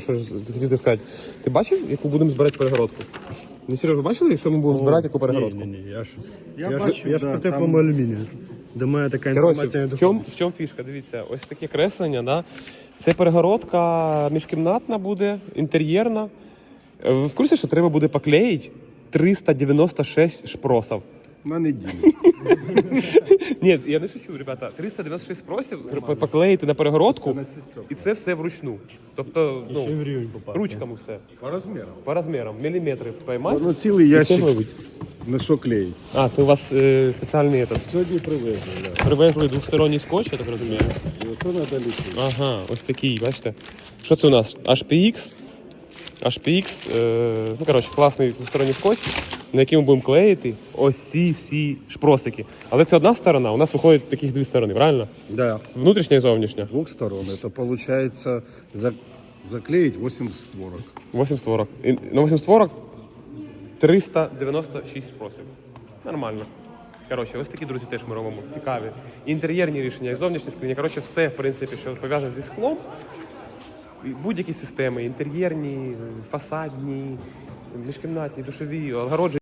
Що хотів ти сказати? Ти бачив, яку будемо збирати перегородку? Не Сереж, ви бачили, якщо ми будемо збирати яку перегородку? Ні, ні, ні, я ж, Я я, бачу, ж, я ж да, по там- теплому алюмінію. До мене така інформація Коротше, не в доходить. чому, в чому фішка? Дивіться, ось таке креслення, да? це перегородка міжкімнатна буде, інтер'єрна. Е, Ви в курсі, що треба буде поклеїти 396 шпросів? У мене дім. Ні, я не шучу, ребята. 396 спросів по- поклеїти на перегородку, на ці і це все вручну. Тобто, Ще й в ну, рівень попасти. ручками все. По розмірам. По розмірам, міліметри поймати. Ну, цілий і все ящик зробити. на що клеїть. А, це у вас е, спеціальний этот, Сьогодні привезли, да. привезли двосторонній скотч, я так розумію. І ото треба літити. Ага, ось такий, бачите. Що це у нас? HPX. HPX, е, ну коротше, класний двосторонній скотч, на який ми будемо клеїти ось ці всі шпросики. Але це одна сторона, у нас виходить таких дві сторони, правильно? Да. Внутрішня і зовнішня. З двох сторон. Это получается за... заклеїть 8 створок. 8 створок. І на 8 створок 396 шпросів. Нормально. Коротше, ось такі, друзі, теж ми робимо. Цікаві. Інтер'єрні рішення, і зовнішні скрині. Коротше, все, в принципі, що пов'язане зі склом. Будь-які системи, інтер'єрні, фасадні, міжкімнатні, душові, огороджені.